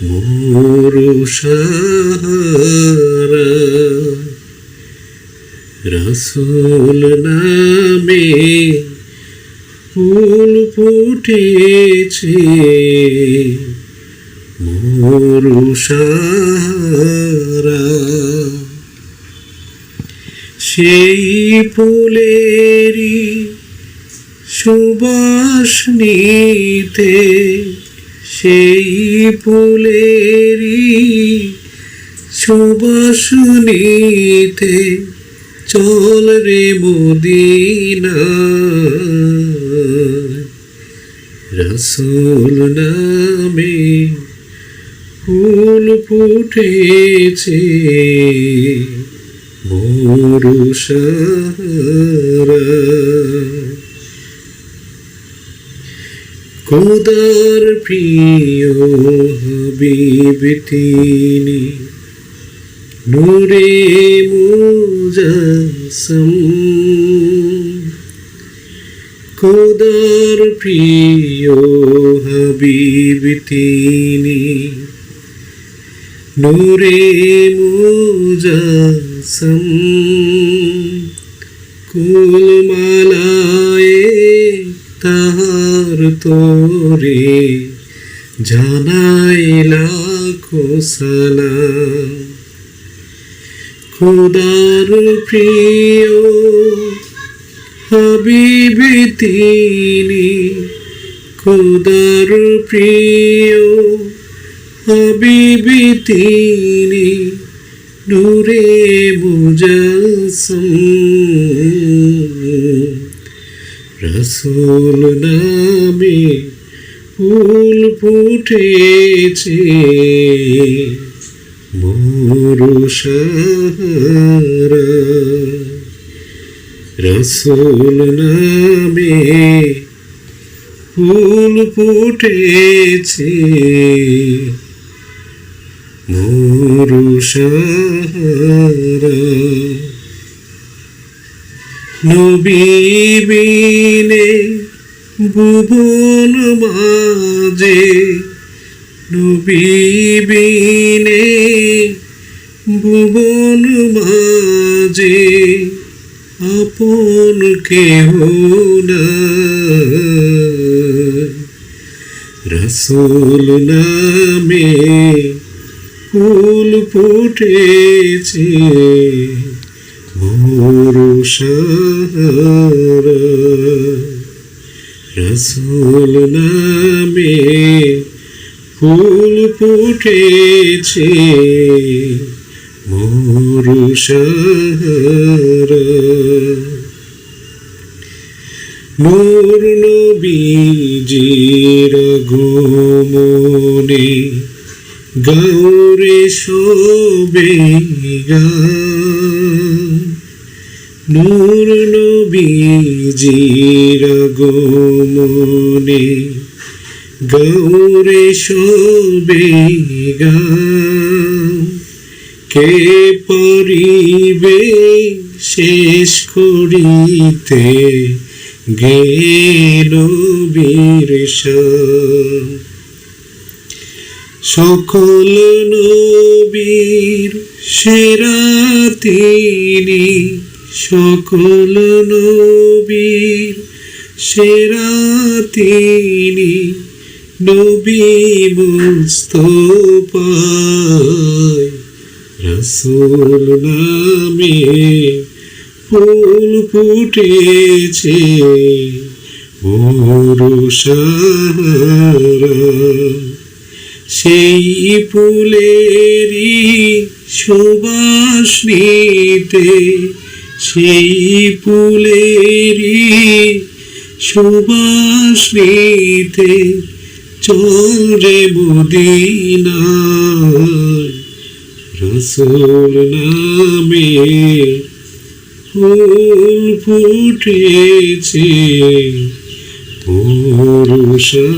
মুরুষারা রসুল নামে ফুল ফুটেছে। মুরুষারা সেই ফুলেরই সুবাস নিতে সেই ফুলেরই সুবাস নিতে চল রে মদিনা। রসুল নামে ফুল ফুটেছে মরুষারা খোদার প্রিয় হাবিব তিনি নূরে মুজাসম। খোদার প্রিয় হাবিব তিনি নূরে মুজাসম। কুলমালায়ে তাহার তোরে জানাই লাখো সালাম। খুদার প্রিয়, হাবিব তিনি খুদার প্রিয়, হাবিব তিনি নূরে মুজাসম। রসুল নামে ফুল ফুটেছে। মরুষারা রসুল নামে ফুল ফুটেছে। মরুষারা নবীবিনে ভুবন মাঝে নবীবিনে ভুবন মাঝে আপন কেহ রসুল নামে ফুল ফুটেছে মরুষারা রসুল নামে ফুল ফুটেছে। মরুষারা নূর নবীজির গোমনে গৌরে শোবে নূর নবীজির গোমনে গৌরে শোবে কে পরিবে শেষ করিতে গেল বীর সকল নবীর সেরা তিনি সকল নবীর সেরা তিনি নবী মুস্তফায় রসুল নামে ফুল ফুটেছে সেই ফুলেরই সুবাস নিতে সেই ফুলেরই সুবাস নিতে চল রে রসুল নামে ফুল ফুটেছে পুরুষারা